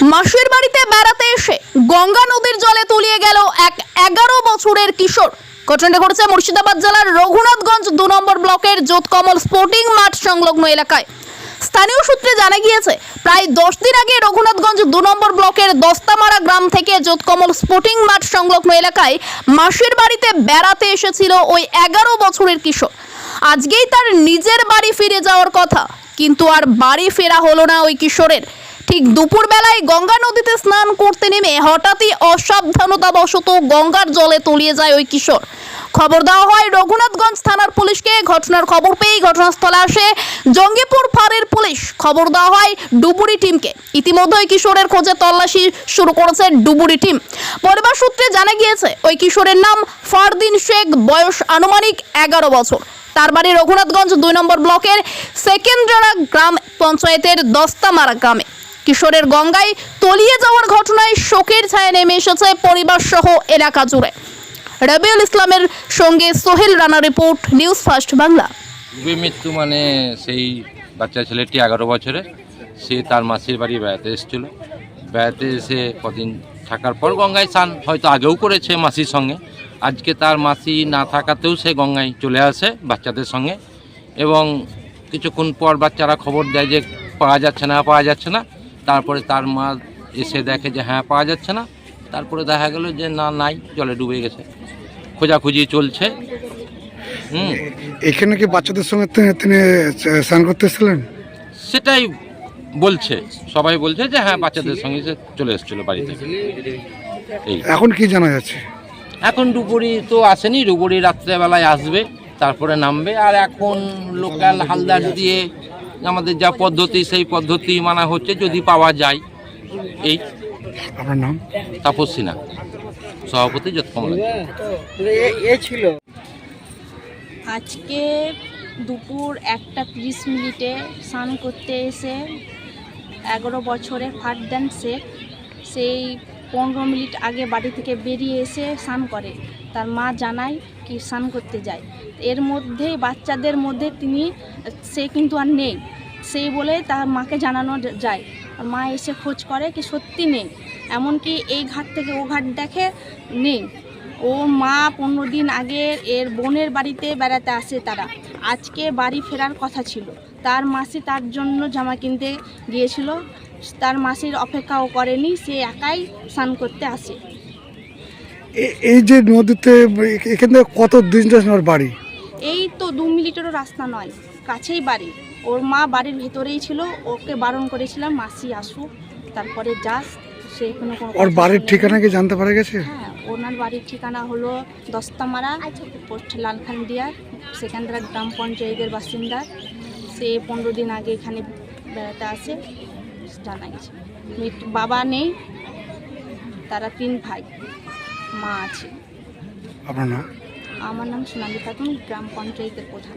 মাসির বাড়িতে বেড়াতে এসে গঙ্গা নদীর জলে তলিয়ে গেল এক এগারো বছরের কিশোর। ঘটনাটি ঘটেছে মুর্শিদাবাদ জেলার রঘুনাথগঞ্জ দু নম্বর ব্লকের জোতকমল স্পোর্টিং মাঠ সংলগ্ন এলাকায়। স্থানীয় সূত্রে জানা গিয়েছে, প্রায় দশ দিন আগে রঘুনাথগঞ্জ দু নম্বর ব্লকের দস্তামারা গ্রাম থেকে জোতকমল স্পোর্টিং মাঠ সংলগ্ন এলাকায় মাসির বাড়িতে বেড়াতে এসেছিল ওই এগারো বছরের কিশোর। আজকেই তার নিজের বাড়ি ফিরে যাওয়ার কথা, কিন্তু আর বাড়ি ফেরা হলো না ওই কিশোরের। ঠিক দুপুরবেলায় গঙ্গা নদীতে স্নান করতে নেমে হঠাৎই অসাবধানতাবশত গঙ্গার জলে তলিয়ে যায় ওই কিশোর। খবর দেওয়া হয়, রঘুনাথগঞ্জ থানার পুলিশকে ঘটনার খবর পেয়েই ঘটনাস্থলে আসে জঙ্গিপুর ফাঁড়ির পুলিশ। খবর দেওয়া হয়, ডুবুরি টিমকে। ইতিমধ্যে ওই কিশোরের খোঁজে তল্লাশি শুরু করেছে ডুবুরি টিম। পরিবার সূত্রে জানা গিয়েছে, ওই কিশোরের নাম ফারদিন শেখ, বয়স আনুমানিক এগারো বছর। তার বাড়ি রঘুনাথগঞ্জ দুই নম্বর ব্লকের সেকেন্দ্রারা গ্রাম পঞ্চায়েতের দস্তামারা গ্রামে। কিশোরের গঙ্গায় তলিয়ে যাওয়ার ঘটনায় শোকের ছায়া নেমে এসেছে পরিবার সহ এলাকা জুড়ে। রবিউল ইসলামের সঙ্গে Sohel Rana report, news first Bangla. মৃত্যু মানে সেই বাচ্চা ছেলেটি এগারো বছরে, সে তার মাসির বাড়ি বেড়াতে এসেছিল। বেড়াতে এসে কদিন থাকার পর গঙ্গায় স্নান হয়তো আগেও করেছে মাসির সঙ্গে। আজকে তার মাসি না থাকাতেও সে গঙ্গায় চলে আসে বাচ্চাদের সঙ্গে এবং কিছুক্ষণ পর বাচ্চারা খবর দেয় যে পাওয়া যাচ্ছে না, পাওয়া যাচ্ছে না। তারপরে তার মা এসে দেখে যে হ্যাঁ পাওয়া যাচ্ছে না। তারপরে দেখা গেল যে না নাই জলে ডুবে গেছে। খোঁজাখুঁজি চলছে। হুম। এখানে কি বাচ্চাদের সঙ্গে তিনি- স্নান করতে এসেছিলেন? সেটাই বলছে। সবাই বলছে যে হ্যাঁ বাচ্চাদের সঙ্গে সে চলে এসেছিল বাড়ি থেকে। এই। এখন কি জানা যাচ্ছে? এখন ডুবুরি তো আসেনি। ডুবুরি রাত্রেবেলায় আসবে তারপরে নামবে। আর এখন লোকাল হালদার দিয়ে আমাদের যা পদ্ধতি সেই পদ্ধতি মানা হচ্ছে যদি পাওয়া যায়। এই। আপনার নাম? তাপসী না। সভাপতি যৎকমলা আজকে দুপুর একটা তিরিশ মিনিটে স্নান করতে এসে এগারো বছরে ফারদান শেখ। সেই পনেরো মিনিট আগে বাড়ি থেকে বেরিয়ে এসে স্নান করে। তার মা জানায় কি স্নান করতে যায়। এর মধ্যেই বাচ্চাদের মধ্যে তিনি সে কিন্তু আর নেই। সেই বলে তার মাকে জানানো যায়। আর মা এসে খোঁজ করে কি সত্যি নেই। এমনকি এই ঘাট থেকে ও ঘাট দেখে নেই। ও মা পনেরো দিন আগে এর বোনের বাড়িতে বেড়াতে আসে তারা। আজকে বাড়ি ফেরার কথা ছিল। তার মাসি তার জন্য জামা কিনতে গিয়েছিল। তার মাসির অপেক্ষাও করেনি সে একাই স্নান করতে আসে। এই যে নদীতে এখান থেকে কত দিন বাড়ি? এই তো দু মিনিটেরও রাস্তা নয় কাছেই বাড়ি। ওর মা বাড়ির ভেতরেই ছিল ওকে বারণ করেছিলাম মাসি আসুক তারপরে যাস সে কোনো কোনো ওর বাড়ির ঠিকানা কি জানতে পারা গেছে? হ্যাঁ ওনার বাড়ির ঠিকানা হলো দস্তামারা পোস্ট লালখান্দিয়ার সেখানকার গ্রাম পঞ্চায়েতের বাসিন্দা। সে পনেরো দিন আগে এখানে বেড়াতে আসে জানা গেছে। মৃত্যু বাবা নেই তারা তিন ভাই মা আছে। আপনার নাম? আমার নাম সোনালী খাতুন গ্রাম পঞ্চায়েতের প্রধান।